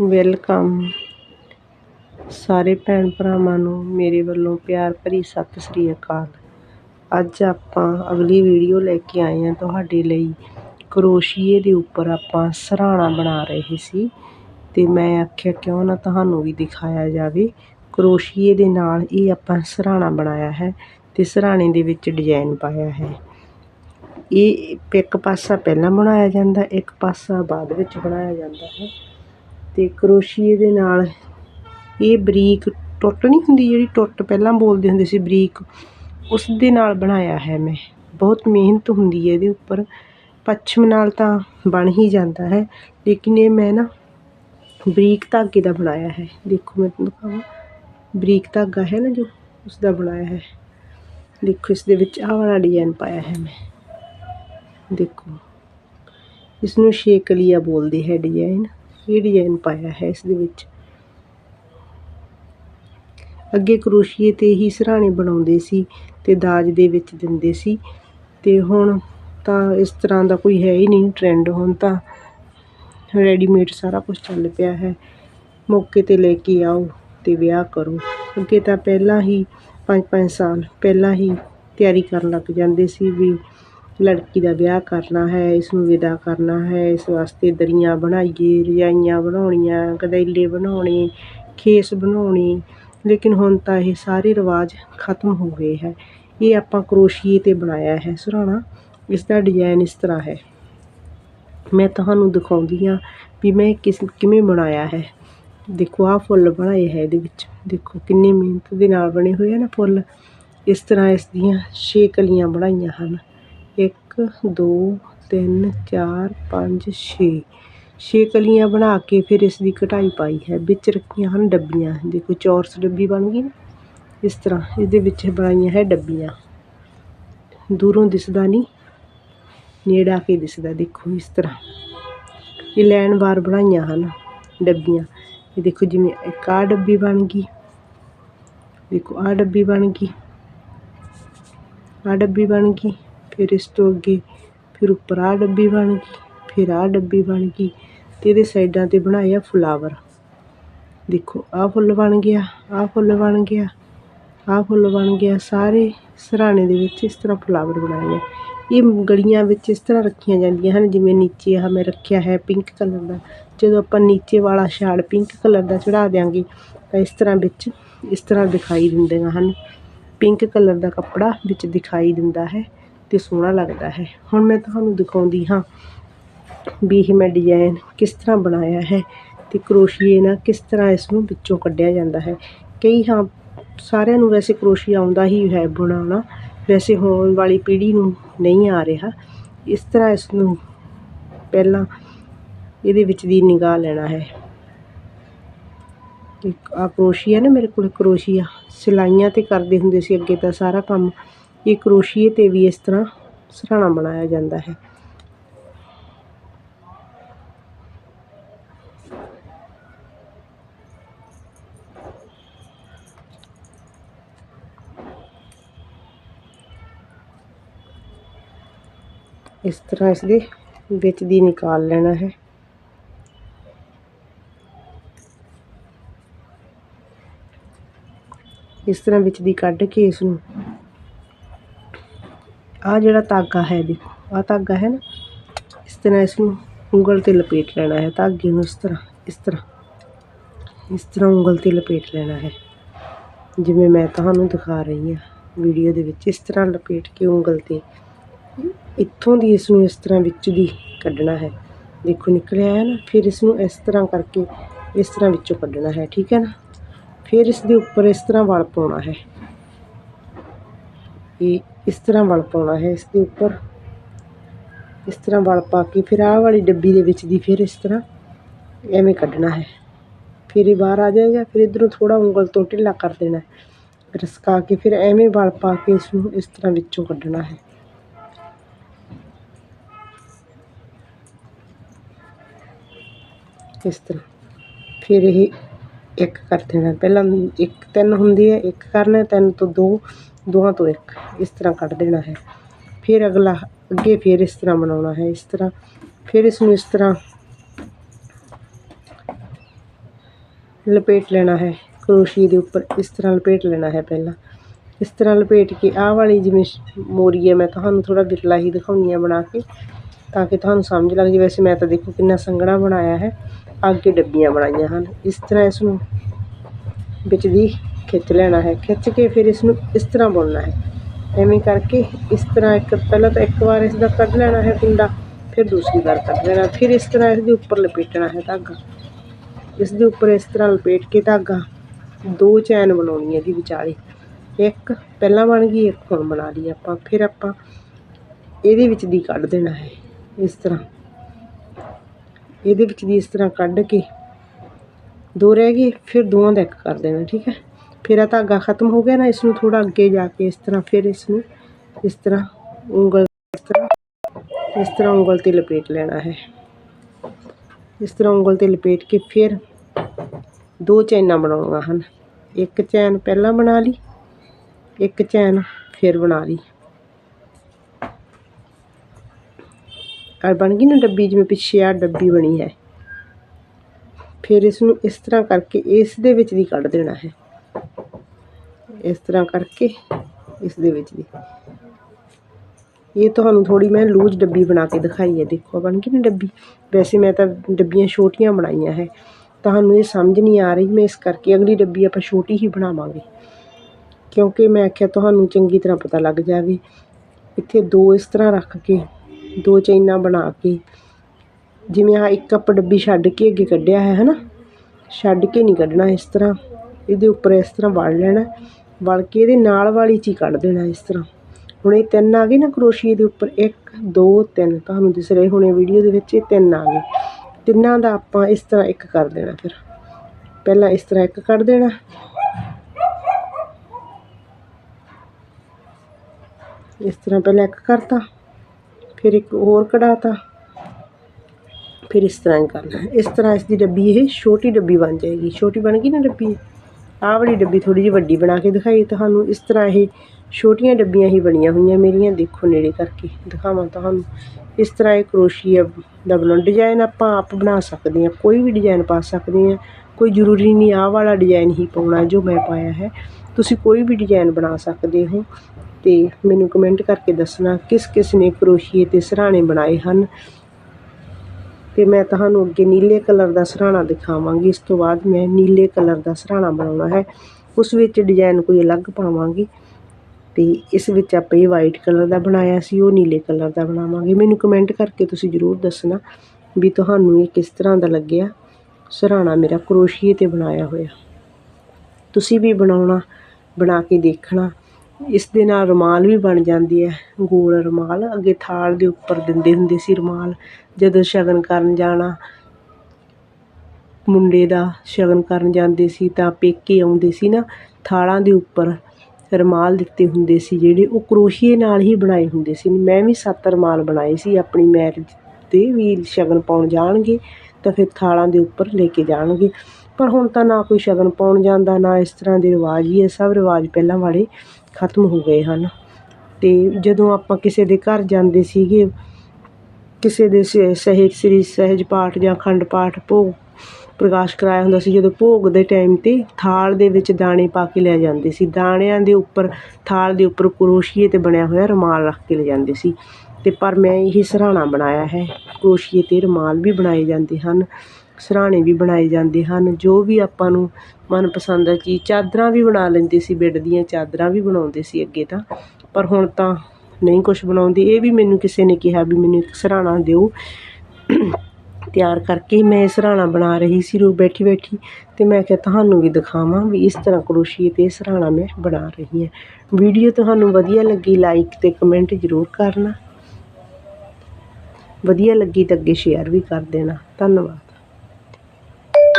Welcome ਸਾਰੇ ਭੈਣ ਭਰਾਵਾਂ ਨੂੰ ਮੇਰੇ ਵੱਲੋਂ ਪਿਆਰ ਭਰੀ ਸਤਿ ਸ੍ਰੀ ਅਕਾਲ। ਅੱਜ ਆਪਾਂ ਅਗਲੀ ਵੀਡੀਓ ਲੈ ਕੇ ਆਏ ਹਾਂ ਤੁਹਾਡੇ ਲਈ ਕਰੋਸ਼ੀਏ ਦੇ ਉੱਪਰ ਆਪਾਂ ਸਰਾਣਾ ਬਣਾ ਰਹੇ ਸੀ ਤੇ ਮੈਂ ਆਖਿਆ ਕਿਉਂ ਨਾ ਤੁਹਾਨੂੰ ਵੀ ਦਿਖਾਇਆ ਜਾਵੇ। ਕਰੋਸ਼ੀਏ ਦੇ ਨਾਲ ਇਹ ਆਪਾਂ ਸਰਾਣਾ ਬਣਾਇਆ ਹੈ ਤੇ ਸਰਾਣੇ ਦੇ ਵਿੱਚ ਡਿਜ਼ਾਈਨ ਪਾਇਆ ਹੈ। ਇਹ ਇੱਕ ਪਾਸਾ ਪਹਿਲਾਂ ਬਣਾਇਆ ਜਾਂਦਾ, ਇੱਕ ਪਾਸਾ ਬਾਅਦ ਵਿੱਚ ਬਣਾਇਆ ਜਾਂਦਾ ਹੈ। ਤੇ ਕਰੋਸ਼ੀਏ ਦੇ ਨਾਲ ਇਹ ਬਰੀਕ ਟੁੱਟ ਨਹੀਂ ਹੁੰਦੀ ਜਿਹੜੀ ਟੁੱਟ ਪਹਿਲਾਂ ਬੋਲਦੇ ਹੁੰਦੇ ਸੀ ਬਰੀਕ ਉਸ ਦੇ ਨਾਲ ਬਣਾਇਆ ਹੈ ਮੈਂ। ਬਹੁਤ ਮਿਹਨਤ ਹੁੰਦੀ ਹੈ ਇਹਦੇ ਉੱਪਰ। ਪੱਛਮ ਨਾਲ ਤਾਂ ਬਣ ਹੀ ਜਾਂਦਾ ਹੈ, ਲੇਕਿਨ ਇਹ ਮੈਂ ਨਾ ਬਰੀਕ ਧਾਗੇ ਦਾ ਬਣਾਇਆ ਹੈ। ਦੇਖੋ ਮੈਂ ਤੁਹਾਨੂੰ ਦਿਖਾਵਾਂ। ਬਰੀਕ ਧਾਗਾ ਹੈ ਨਾ ਜੋ ਉਸ ਦਾ ਬਣਾਇਆ ਹੈ। ਦੇਖੋ ਇਸ ਦੇ ਵਿੱਚ ਆਹ ਵਾਲਾ ਡਿਜ਼ਾਈਨ ਪਾਇਆ ਹੈ ਮੈਂ। ਦੇਖੋ। ਇਸ ਨੂੰ ਸ਼ੇਕਲੀਆ ਬੋਲਦੇ ਹੈ ਡਿਜ਼ਾਈਨ। ਇਹ ਡਿਜ਼ਾਈਨ ਪਾਇਆ ਹੈ ਇਸ ਦੇ ਵਿੱਚ। ਅੱਗੇ ਕਰੋਸ਼ੀਏ ਤੇ ਹੀ ਸਰਾਣੇ ਬਣਾਉਂਦੇ ਸੀ ਤੇ ਦਾਜ ਦੇ ਵਿੱਚ ਦਿੰਦੇ ਸੀ। ਤੇ ਹੁਣ ਤਾਂ ਇਸ ਤਰ੍ਹਾਂ ਦਾ ਕੋਈ ਹੈ ਹੀ ਨਹੀਂ ਟ੍ਰੈਂਡ ਹੁਣ ਤਾਂ ਰੈਡੀਮੇਡ ਸਾਰਾ ਕੁਝ ਚੱਲ ਪਿਆ ਹੈ। ਮੌਕੇ ਤੇ ਲੈ ਕੇ ਆਓ ਤੇ ਵਿਆਹ ਕਰੋ। ਅੱਗੇ ਤਾਂ ਪਹਿਲਾਂ ਹੀ 5-5 ਸਾਲ ਪਹਿਲਾਂ ਹੀ ਤਿਆਰੀ ਕਰਨ ਲੱਗ ਜਾਂਦੇ ਸੀ ਵੀ ਲੜਕੀ ਦਾ ਵਿਆਹ ਕਰਨਾ ਹੈ ਇਸ ਨੂੰ ਵਿਦਾ ਕਰਨਾ ਹੈ, ਇਸ ਵਾਸਤੇ ਦਰੀਆਂ ਬਣਾਈਏ, ਰਜਾਈਆਂ ਬਣਾਉਣੀਆਂ ਗਦੈਲੇ ਬਣਾਉਣੇ, ਖੇਸ ਬਣਾਉਣੇ। ਲੇਕਿਨ ਹੁਣ ਤਾਂ ਇਹ ਸਾਰੇ ਰਿਵਾਜ ਖਤਮ ਹੋ ਗਏ ਹੈ। ਇਹ ਆਪਾਂ ਕਰੋਸ਼ੀਏ ਤੇ ਬਣਾਇਆ ਹੈ। ਸਰਾਣਾ ਇਸ ਦਾ ਡਿਜ਼ਾਈਨ ਇਸ ਤਰ੍ਹਾਂ ਹੈ। ਮੈਂ ਤੁਹਾਨੂੰ ਦਿਖਾਉਂਦੀ ਹਾਂ ਵੀ ਮੈਂ ਕਿਸ, ਕਿਵੇਂ ਬਣਾਇਆ ਹੈ। ਦੇਖੋ, ਆਹ ਫੁੱਲ ਬਣਾਏ ਹੈ ਇਹਦੇ ਵਿੱਚ। ਦੇਖੋ, ਕਿੰਨੀ ਮਿਹਨਤ ਦੇ ਨਾਲ ਬਣੇ ਹੋਏ ਆ ਨਾ ਫੁੱਲ। ਇਸ ਤਰ੍ਹਾਂ ਇਸ ਦੀਆਂ ਛੇ ਕਲੀਆਂ ਬਣਾਈਆਂ ਹਨ। ਇੱਕ, ਦੋ, ਤਿੰਨ, ਚਾਰ, ਪੰਜ, ਛੇ। ਛੇ ਕਲੀਆਂ ਬਣਾ ਕੇ ਫਿਰ ਇਸ ਦੀ ਕਢਾਈ ਪਾਈ ਹੈ। ਵਿੱਚ ਰੱਖੀਆਂ ਹਨ ਡੱਬੀਆਂ। ਦੇਖੋ ਚੌਰਸ ਡੱਬੀ ਬਣ ਗਈ ਨਾ, ਇਸ ਤਰ੍ਹਾਂ ਇਹਦੇ ਵਿੱਚ ਬਣਾਈਆਂ ਹੈ ਡੱਬੀਆਂ। ਦੂਰੋਂ ਦਿਸਦਾ ਨਹੀਂ, ਨੇੜਾ ਕੇ ਦਿਸਦਾ। ਦੇਖੋ ਇਸ ਤਰ੍ਹਾਂ। ਇਹ ਲੈਣ ਵਾਰ ਬਣਾਈਆਂ ਹਨ ਡੱਬੀਆਂ। ਇਹ ਦੇਖੋ ਜਿਵੇਂ ਇੱਕ ਆਹ ਡੱਬੀ ਬਣ ਗਈ। ਦੇਖੋ ਆਹ ਡੱਬੀ ਬਣ ਗਈ। ਆਹ ਡੱਬੀ ਬਣ ਗਈ। ਫਿਰ ਇਸ ਤੋਂ ਅੱਗੇ ਫਿਰ ਉੱਪਰ ਆਹ ਡੱਬੀ ਬਣ ਗਈ, ਫਿਰ ਆਹ ਡੱਬੀ ਬਣ ਗਈ ਅਤੇ ਇਹਦੇ ਸਾਈਡਾਂ ਤੇ ਬਣਾਏ ਆ ਫਲਾਵਰ। ਦੇਖੋ, ਆਹ ਫੁੱਲ ਬਣ ਗਿਆ, ਆਹ ਫੁੱਲ ਬਣ ਗਿਆ, ਆਹ ਫੁੱਲ ਬਣ ਗਿਆ, ਸਾਰੇ ਸਰਾਣੇ ਦੇ ਵਿੱਚ ਇਸ ਤਰ੍ਹਾਂ ਫਲਾਵਰ ਬਣਾਏ ਆ। ਇਹ ਗਲੀਆਂ ਵਿੱਚ ਇਸ ਤਰ੍ਹਾਂ ਰੱਖੀਆਂ ਜਾਂਦੀਆਂ ਹਨ, ਜਿਵੇਂ ਨੀਚੇ ਆਹ ਮੈਂ ਰੱਖਿਆ ਹੈ ਪਿੰਕ ਕਲਰ ਦਾ। ਜਦੋਂ ਆਪਾਂ ਨੀਚੇ ਵਾਲਾ ਛਾਲ ਪਿੰਕ ਕਲਰ ਦਾ ਚੜਾ ਦਿਆਂਗੇ, ਤਾਂ ਇਸ ਤਰ੍ਹਾਂ ਵਿੱਚ ਇਸ ਤਰ੍ਹਾਂ ਦਿਖਾਈ ਦਿੰਦੀਆਂ ਹਨ। ਪਿੰਕ ਕਲਰ ਦਾ ਕੱਪੜਾ ਵਿੱਚ ਦਿਖਾਈ ਦਿੰਦਾ ਹੈ। ਤੇ ਸੋਹਣਾ ਲੱਗਦਾ ਹੈ। ਹੁਣ ਮੈਂ ਤੁਹਾਨੂੰ ਦਿਖਾਉਂਦੀ ਹਾਂ ਵੀ ਇਹ ਮੈਂ ਡਿਜ਼ਾਈਨ ਕਿਸ ਤਰ੍ਹਾਂ ਬਣਾਇਆ ਹੈ ਤੇ ਕਰੋਸ਼ੀਏ ਨਾਲ ਕਿਸ ਤਰ੍ਹਾਂ ਇਸ ਨੂੰ ਵਿੱਚੋਂ ਕੱਢਿਆ ਜਾਂਦਾ ਹੈ। ਕਈ ਹਾਂ, ਸਾਰਿਆਂ ਨੂੰ ਵੈਸੇ ਕਰੋਸ਼ੀਆ ਆਉਂਦਾ ਹੀ ਹੈ ਬਣਾਉਣਾ। ਵੈਸੇ ਹੋਣ ਵਾਲੀ ਪੀੜ੍ਹੀ ਨੂੰ ਨਹੀਂ ਆ ਰਿਹਾ। ਇਸ ਤਰ੍ਹਾਂ ਇਸ ਨੂੰ ਪਹਿਲਾਂ ਇਹਦੇ ਵਿੱਚ ਦੀ ਨਿਗਾਹ ਲੈਣਾ ਹੈ। ਇੱਕ ਆ ਕਰੋਸ਼ੀਆ ਨਾ ਮੇਰੇ ਕੋਲ ਕਰੋਸ਼ੀਆ, ਸਿਲਾਈਆਂ ਤੇ ਕਰਦੇ ਹੁੰਦੇ ਸੀ ਅੱਗੇ ਤਾਂ ਸਾਰਾ ਕੰਮ। ਇਹ ਕਰੋਸ਼ੀਏ ਤੇ ਵੀ ਇਸ ਤਰ੍ਹਾਂ ਸਰਾਣਾ ਬਣਾਇਆ ਜਾਂਦਾ ਹੈ। ਇਸ ਤਰ੍ਹਾਂ ਇਸ ਦੇ ਵਿੱਚ ਦੀ ਨਿਕਾਲ ਲੈਣਾ ਹੈ। ਇਸ ਤਰ੍ਹਾਂ ਵਿੱਚ ਦੀ ਕੱਢ ਕੇ ਇਸ ਨੂੰ ਆਹ ਜਿਹੜਾ ਧਾਗਾ ਹੈ ਦੇਖੋ ਆਹ ਧਾਗਾ ਹੈ ਨਾ, ਇਸ ਤਰ੍ਹਾਂ ਇਸ ਨੂੰ ਉਂਗਲ ਤੇ ਲਪੇਟ ਲੈਣਾ ਹੈ, ਧਾਗੇ ਨੂੰ ਇਸ ਤਰ੍ਹਾਂ ਇਸ ਤਰ੍ਹਾਂ ਇਸ ਤਰ੍ਹਾਂ ਉਂਗਲ ਤੇ ਲਪੇਟ ਲੈਣਾ ਹੈ। ਜਿਵੇਂ ਮੈਂ ਤੁਹਾਨੂੰ ਦਿਖਾ ਰਹੀ ਹਾਂ, ਵੀਡੀਓ ਦੇ ਵਿੱਚ ਇਸ ਤਰ੍ਹਾਂ ਲਪੇਟ ਕੇ ਉਂਗਲ ਤੇ, ਇੱਥੋਂ ਦੀ ਇਸ ਨੂੰ ਇਸ ਤਰ੍ਹਾਂ ਵਿੱਚ ਦੀ ਕੱਢਣਾ ਹੈ। ਦੇਖੋ, ਨਿਕਲਿਆ ਹੈ ਨਾ, ਫਿਰ ਇਸ ਨੂੰ ਇਸ ਤਰ੍ਹਾਂ ਕਰਕੇ ਇਸ ਤਰ੍ਹਾਂ ਵਿੱਚੋਂ ਕੱਢਣਾ ਹੈ, ਠੀਕ ਹੈ ਨਾ? ਫਿਰ ਇਸ ਦੇ ਉੱਪਰ ਇਸ ਤਰ੍ਹਾਂ ਵਲ ਪਾਉਣਾ ਹੈ। ਇਹ ਇਸ ਤਰ੍ਹਾਂ ਵਲ ਪਾਉਣਾ ਹੈ ਇਸ ਦੇ ਉੱਪਰ। ਇਸ ਤਰ੍ਹਾਂ ਵਲ ਪਾ ਕੇ ਫਿਰ ਆਹ ਵਾਲੀ ਡੱਬੀ ਦੇ ਵਿੱਚ ਦੀ ਫਿਰ ਇਸ ਤਰ੍ਹਾਂ ਐਵੇਂ ਕੱਢਣਾ ਹੈ। ਫਿਰ ਇਹ ਬਾਹਰ ਆ ਜਾਏਗਾ, ਫਿਰ ਇਧਰੋਂ ਥੋੜਾ ਉਂਗਲ ਤੋਂ ਢਿੱਲਾ ਕਰ ਦੇਣਾ ਹੈ। ਰਸਕਾ ਕੇ ਫਿਰ ਐਵੇਂ ਵਲ ਪਾ ਕੇ ਇਸ ਨੂੰ ਇਸ ਤਰ੍ਹਾਂ ਵਿੱਚੋਂ ਕੱਢਣਾ ਹੈ। ਇਸ ਤਰ੍ਹਾਂ ਫਿਰ ਇਹ ਇੱਕ ਕਰ ਦੇਣਾ। ਪਹਿਲਾਂ ਇੱਕ ਤਿੰਨ ਹੁੰਦੀ ਹੈ, ਇੱਕ ਕਰਨਾ ਤਿੰਨ ਤੋਂ ਦੋ ਦੋਹਾਂ ਤੋਂ ਇੱਕ ਇਸ ਤਰ੍ਹਾਂ ਕੱਢ ਦੇਣਾ ਹੈ। ਫਿਰ ਅਗਲਾ, ਅੱਗੇ ਫਿਰ ਇਸ ਤਰ੍ਹਾਂ ਬਣਾਉਣਾ ਹੈ, ਇਸ ਤਰ੍ਹਾਂ। ਫਿਰ ਇਸ ਨੂੰ ਇਸ ਤਰ੍ਹਾਂ ਲਪੇਟ ਲੈਣਾ ਹੈ। ਕਰੋਸ਼ੀਏ ਦੇ ਉੱਪਰ ਇਸ ਤਰ੍ਹਾਂ ਲਪੇਟ ਲੈਣਾ ਹੈ ਪਹਿਲਾਂ। ਇਸ ਤਰ੍ਹਾਂ ਲਪੇਟ ਕੇ ਆਹ ਵਾਲੀ ਜਿਵੇਂ ਮੋਰੀ ਹੈ, ਮੈਂ ਤੁਹਾਨੂੰ ਥੋੜਾ ਵਿਰਲਾ ਹੀ ਦਿਖਾਉਣੀ ਹਾਂ ਬਣਾ ਕੇ, ਤਾਂ ਕਿ ਤੁਹਾਨੂੰ ਸਮਝ ਲੱਗ ਜਾਵੇ। ਵੈਸੇ ਮੈਂ ਤਾਂ ਦੇਖੋ ਕਿੰਨਾ ਸੰਘਣਾ ਬਣਾਇਆ ਹੈ। ਅੱਗੇ ਡੱਬੀਆਂ ਬਣਾਈਆਂ ਹਨ। ਇਸ ਤਰ੍ਹਾਂ ਇਸ ਨੂੰ ਵਿੱਚ ਦੀ ਖਿੱਚ ਲੈਣਾ ਹੈ, ਖਿੱਚ ਕੇ ਫਿਰ ਇਸ ਨੂੰ ਇਸ ਤਰ੍ਹਾਂ ਬੁਣਨਾ ਹੈ। ਐਵੇਂ ਕਰਕੇ ਇਸ ਤਰ੍ਹਾਂ ਇੱਕ ਪਹਿਲਾਂ ਤਾਂ ਇੱਕ ਵਾਰ ਇਸ ਦਾ ਕੱਢ ਲੈਣਾ ਹੈ ਕੁੰਡਾ, ਫਿਰ ਦੂਸਰੀ ਵਾਰ ਕੱਢ ਲੈਣਾ ਫਿਰ ਇਸ ਤਰ੍ਹਾਂ ਇਸ ਦੇ ਉੱਪਰ ਲਪੇਟਣਾ ਹੈ ਧਾਗਾ। ਇਸ ਦੇ ਉੱਪਰ ਇਸ ਤਰ੍ਹਾਂ ਲਪੇਟ ਕੇ ਧਾਗਾ ਦੋ ਚੈਨ ਬਣਾਉਣੀ ਹੈ ਇਹਦੀ ਵਿਚਾਲੇ। ਇੱਕ ਪਹਿਲਾਂ ਬਣ ਗਈ, ਇੱਕ ਹੁਣ ਬਣਾ ਲਈ ਆਪਾਂ, ਫਿਰ ਆਪਾਂ ਇਹਦੇ ਵਿੱਚ ਦੀ ਕੱਢ ਦੇਣਾ ਹੈ ਇਸ ਤਰ੍ਹਾਂ। ਇਹਦੇ ਵਿੱਚ ਦੀ ਇਸ ਤਰ੍ਹਾਂ ਕੱਢ ਕੇ ਦੋ ਰਹਿ ਗਏ, ਫਿਰ ਦੋਵਾਂ ਦਾ ਇੱਕ ਕਰ ਦੇਣਾ, ਠੀਕ ਹੈ? ਫਿਰ ਆ ਧਾਗਾ ਖਤਮ ਹੋ ਗਿਆ ਨਾ ਇਸ ਨੂੰ ਥੋੜਾ ਅੱਗੇ ਜਾ ਕੇ ਇਸ ਤਰ੍ਹਾਂ ਫਿਰ ਇਸ ਨੂੰ ਇਸ ਤਰ੍ਹਾਂ ਉਂਗਲ ਇਸ ਤਰ੍ਹਾਂ ਇਸ ਤਰ੍ਹਾਂ ਉਂਗਲ ਤੇ ਲਪੇਟ ਲੈਣਾ ਹੈ ਇਸ ਤਰ੍ਹਾਂ ਉਂਗਲ ਤੇ ਲਪੇਟ ਕੇ ਫਿਰ ਦੋ ਚੈਨਾਂ ਬਣਾਉਣੀਆਂ ਹਨ ਇੱਕ ਚੈਨ ਪਹਿਲਾਂ ਬਣਾ ਲਈ ਇੱਕ ਚੈਨ ਫਿਰ ਬਣਾ ਲਈ ਆ ਬਣ ਗਈ ਨਾ ਡੱਬੀ ਜਿਵੇਂ ਪਿੱਛੇ ਆ ਡੱਬੀ ਬਣੀ ਹੈ ਫਿਰ ਇਸ ਨੂੰ ਇਸ ਤਰ੍ਹਾਂ ਕਰਕੇ ਇਸ ਦੇ ਵਿੱਚ ਦੀ ਕੱਢ ਦੇਣਾ ਹੈ ਇਸ ਤਰ੍ਹਾਂ ਕਰਕੇ ਇਸ ਦੇ ਵਿੱਚ ਵੀ। ਇਹ ਤੁਹਾਨੂੰ ਥੋੜੀ ਮੈਂ ਲੂਜ਼ ਡੱਬੀ ਬਣਾ ਕੇ ਦਿਖਾਈ ਹੈ। ਦੇਖੋ ਬਣ ਗਈ ਨਾ ਡੱਬੀ। ਵੈਸੇ ਮੈਂ ਤਾਂ ਡੱਬੀਆਂ ਛੋਟੀਆਂ ਬਣਾਈਆਂ ਹੈ। ਤੁਹਾਨੂੰ ਇਹ ਸਮਝ ਨਹੀਂ ਆ ਰਹੀ, ਮੈਂ ਇਸ ਕਰਕੇ ਅਗਲੀ ਡੱਬੀ ਆਪਾਂ ਛੋਟੀ ਹੀ ਬਣਾਵਾਂਗੇ। ਕਿਉਂਕਿ ਮੈਂ ਆਖਿਆ ਤੁਹਾਨੂੰ ਚੰਗੀ ਤਰ੍ਹਾਂ ਪਤਾ ਲੱਗ ਜਾਵੇ। ਇੱਥੇ ਦੋ ਇਸ ਤਰ੍ਹਾਂ ਰੱਖ ਕੇ, ਦੋ ਚੈਨਾਂ ਬਣਾ ਕੇ, ਜਿਵੇਂ ਆ ਇੱਕ ਕੱਪ ਡੱਬੀ ਛੱਡ ਕੇ ਅੱਗੇ ਕੱਢਿਆ ਹੈ, ਹਨਾ? ਛੱਡ ਕੇ ਨਹੀਂ ਕੱਢਣਾ ਇਸ ਤਰ੍ਹਾਂ। ਇਹਦੇ ਉੱਪਰ ਇਸ ਤਰ੍ਹਾਂ ਵੜ ਲੈਣਾ। ਵੜ ਕੇ ਇਹਦੇ ਨਾਲ ਵਾਲੀ 'ਚ ਹੀ ਕੱਢ ਦੇਣਾ ਇਸ ਤਰ੍ਹਾਂ। ਹੁਣ ਇਹ ਤਿੰਨ ਆ ਗਏ ਨਾ ਕਰੋਸ਼ੀਏ ਦੇ ਉੱਪਰ 1 2 3 ਤੁਹਾਨੂੰ ਦਿਸ ਰਹੇ ਹੋਣੇ ਵੀਡੀਓ ਦੇ ਵਿੱਚ ਇਹ ਤਿੰਨ ਆ ਗਏ। ਤਿੰਨਾਂ ਦਾ ਆਪਾਂ ਇਸ ਤਰ੍ਹਾਂ ਇੱਕ ਕਰ ਦੇਣਾ ਫਿਰ। ਪਹਿਲਾਂ ਇਸ ਤਰ੍ਹਾਂ ਇੱਕ ਕੱਢ ਦੇਣਾ। ਇਸ ਤਰ੍ਹਾਂ ਪਹਿਲਾਂ ਇੱਕ ਕਰਤਾ, ਫਿਰ ਇੱਕ ਹੋਰ ਕਢਾਤਾ, ਫਿਰ ਇਸ ਤਰ੍ਹਾਂ ਹੀ ਕਰਨਾ। ਇਸ ਤਰ੍ਹਾਂ ਇਸ ਦੀ ਡੱਬੀ ਇਹ ਛੋਟੀ ਡੱਬੀ ਬਣ ਜਾਏਗੀ। ਛੋਟੀ ਬਣ ਗਈ ਨਾ ਡੱਬੀ ਆਹ ਵਾਲੀ ਡੱਬੀ ਥੋੜੀ ਜਿਹੀ ਵੱਡੀ ਬਣਾ ਕੇ ਦਿਖਾਈ, ਤੁਹਾਨੂੰ ਇਸ ਤਰ੍ਹਾਂ ਇਹ ਛੋਟੀਆਂ ਡੱਬੀਆਂ ਹੀ ਬਣੀਆਂ ਹੋਈਆਂ ਮੇਰੀਆਂ, ਦੇਖੋ ਨੇੜੇ ਕਰਕੇ ਦਿਖਾਵਾਂ ਤੁਹਾਨੂੰ। ਇਸ ਤਰ੍ਹਾਂ ਇਹ ਕਰੋਸ਼ੀਆ ਦਾ ਬਣਾ ਡਿਜ਼ਾਈਨ ਆਪਾਂ ਆਪ ਬਣਾ ਸਕਦੇ ਹਾਂ, ਕੋਈ ਵੀ ਡਿਜ਼ਾਈਨ ਪਾ ਸਕਦੇ ਹਾਂ। ਕੋਈ ਜ਼ਰੂਰੀ ਨਹੀਂ ਆਹ ਵਾਲਾ ਡਿਜ਼ਾਈਨ ਹੀ ਪਾਉਣਾ ਜੋ ਮੈਂ ਪਾਇਆ ਹੈ। ਤੁਸੀਂ ਕੋਈ ਵੀ ਡਿਜ਼ਾਈਨ ਬਣਾ ਸਕਦੇ ਹੋ ਤੇ ਮੈਨੂੰ ਕਮੈਂਟ ਕਰਕੇ ਦੱਸਣਾ ਕਿਸ ਕਿਸ ਨੇ ਕਰੋਸ਼ੀਏ ਤੇ ਸਰਾਣੇ ਬਣਾਏ ਹਨ। ਅਤੇ ਮੈਂ ਤੁਹਾਨੂੰ ਅੱਗੇ ਨੀਲੇ ਕਲਰ ਦਾ ਸਰਾਣਾ ਦਿਖਾਵਾਂਗੀ। ਇਸ ਤੋਂ ਬਾਅਦ ਮੈਂ ਨੀਲੇ ਕਲਰ ਦਾ ਸਰਾਣਾ ਬਣਾਉਣਾ ਹੈ। ਉਸ ਵਿੱਚ ਡਿਜ਼ਾਈਨ ਕੋਈ ਅਲੱਗ ਪਾਵਾਂਗੀ ਅਤੇ ਇਸ ਵਿੱਚ ਆਪਾਂ ਇਹ ਵਾਈਟ ਕਲਰ ਦਾ ਬਣਾਇਆ ਸੀ, ਉਹ ਨੀਲੇ ਕਲਰ ਦਾ ਬਣਾਵਾਂਗੇ। ਮੈਨੂੰ ਕਮੈਂਟ ਕਰਕੇ ਤੁਸੀਂ ਜ਼ਰੂਰ ਦੱਸਣਾ ਵੀ ਤੁਹਾਨੂੰ ਇਹ ਕਿਸ ਤਰ੍ਹਾਂ ਦਾ ਲੱਗਿਆ। ਸਰਾਣਾ ਮੇਰਾ ਕਰੋਸ਼ੀਏ ਤੇ ਬਣਾਇਆ ਹੋਇਆ। ਤੁਸੀਂ ਵੀ ਬਣਾਉਣਾ, ਬਣਾ ਕੇ ਦੇਖਣਾ। ਇਸ ਦੇ ਨਾਲ ਰੁਮਾਲ ਵੀ ਬਣ ਜਾਂਦੀ ਹੈ, ਗੋਲ ਰੁਮਾਲ। ਅੱਗੇ ਥਾਲ ਦੇ ਉੱਪਰ ਦਿੰਦੇ ਹੁੰਦੇ ਸੀ ਰੁਮਾਲ, ਜਦੋਂ ਸ਼ਗਨ ਕਰਨ ਜਾਣਾ। ਮੁੰਡੇ ਦਾ ਸ਼ਗਨ ਕਰਨ ਜਾਂਦੇ ਸੀ ਤਾਂ ਪੇਕੇ ਆਉਂਦੇ ਸੀ ਨਾ, ਥਾਲਾਂ ਦੇ ਉੱਪਰ ਰੁਮਾਲ ਦਿੱਤੇ ਹੁੰਦੇ ਸੀ ਜਿਹੜੇ ਉਹ ਕਰੋਸ਼ੀਏ ਨਾਲ ਹੀ ਬਣਾਏ ਹੁੰਦੇ ਸੀ। ਮੈਂ ਵੀ ਸੱਤ ਰੁਮਾਲ ਬਣਾਏ ਸੀ, ਆਪਣੀ ਮੈਰਿਜ 'ਤੇ ਵੀ ਸ਼ਗਨ ਪਾਉਣ ਜਾਣਗੇ ਤਾਂ ਫਿਰ ਥਾਲਾਂ ਦੇ ਉੱਪਰ ਲੈ ਕੇ ਜਾਣਗੇ। ਪਰ ਹੁਣ ਤਾਂ ਨਾ ਕੋਈ ਸ਼ਗਨ ਪਾਉਣ ਜਾਂਦਾ, ਨਾ ਇਸ ਤਰ੍ਹਾਂ ਦੇ ਰਿਵਾਜ ਹੀ ਹੈ। ਸਭ ਰਿਵਾਜ ਪਹਿਲਾਂ ਵਾਲੇ ਖਤਮ ਹੋ ਗਏ ਹਨ। ਅਤੇ ਜਦੋਂ ਆਪਾਂ ਕਿਸੇ ਦੇ ਘਰ ਜਾਂਦੇ ਸੀਗੇ, ਕਿਸੇ ਦੇ ਸ- ਸਹਿਜ ਸ੍ਰੀ, ਸਹਿਜ ਪਾਠ ਜਾਂ ਅਖੰਡ ਪਾਠ ਭੋਗ ਪ੍ਰਕਾਸ਼ ਕਰਾਇਆ ਹੁੰਦਾ ਸੀ, ਜਦੋਂ ਭੋਗ ਦੇ ਟਾਈਮ ਤੇ ਥਾਲ ਦੇ ਵਿੱਚ ਦਾਣੇ ਪਾ ਕੇ ਲੈ ਜਾਂਦੇ ਸੀ। ਦਾਣਿਆਂ ਦੇ ਉੱਪਰ, ਥਾਲ ਦੇ ਉੱਪਰ ਕਰੋਸ਼ੀਏ ਤੇ ਬਣਿਆ ਹੋਇਆ ਰੁਮਾਲ ਰੱਖ ਕੇ ਲੈ ਜਾਂਦੇ ਸੀ। ਅਤੇ ਪਰ ਮੈਂ ਇਹ ਸਰਾਣਾ ਬਣਾਇਆ ਹੈ। ਕਰੋਸ਼ੀਏ ਤੇ ਰੁਮਾਲ ਵੀ ਬਣਾਏ ਜਾਂਦੇ ਹਨ। ਸਰਾਣੇ ਵੀ ਬਣਾਏ ਜਾਂਦੇ ਹਨ, ਜੋ ਵੀ ਆਪਾਂ ਨੂੰ ਮਨਪਸੰਦ ਹੈ ਚੀਜ਼, ਚਾਦਰਾਂ ਵੀ ਬਣਾ ਲੈਂਦੇ ਸੀ, ਬੈੱਡ ਦੀਆਂ ਚਾਦਰਾਂ ਵੀ ਬਣਾਉਂਦੇ ਸੀ ਅੱਗੇ ਤਾਂ, ਪਰ ਹੁਣ ਤਾਂ ਨਹੀਂ ਕੁਛ ਬਣਾਉਂਦੇ। ਇਹ ਵੀ ਮੈਨੂੰ ਕਿਸੇ ਨੇ ਕਿਹਾ ਵੀ ਮੈਨੂੰ ਇੱਕ ਸਰਾਣਾ ਦਿਓ। ਤਿਆਰ ਕਰਕੇ ਮੈਂ ਸਰਾਣਾ ਬਣਾ ਰਹੀ ਸੀ, ਰੋ ਬੈਠੀ ਬੈਠੀ ਅਤੇ ਮੈਂ ਕਿਹਾ ਤੁਹਾਨੂੰ ਵੀ ਦਿਖਾਵਾਂ ਵੀ ਇਸ ਤਰ੍ਹਾਂ ਕਰੋਸ਼ੀਏ ਤੇ ਸਰਾਣਾ ਮੈਂ ਬਣਾ ਰਹੀ ਹਾਂ। ਵੀਡੀਓ ਤੁਹਾਨੂੰ ਵਧੀਆ ਲੱਗੀ ਲਾਈਕ ਅਤੇ ਕਮੈਂਟ ਜ਼ਰੂਰ ਕਰਨਾ। ਵਧੀਆ ਲੱਗੀ ਤਾਂ ਅੱਗੇ ਸ਼ੇਅਰ ਵੀ ਕਰ ਦੇਣਾ। ਧੰਨਵਾਦ।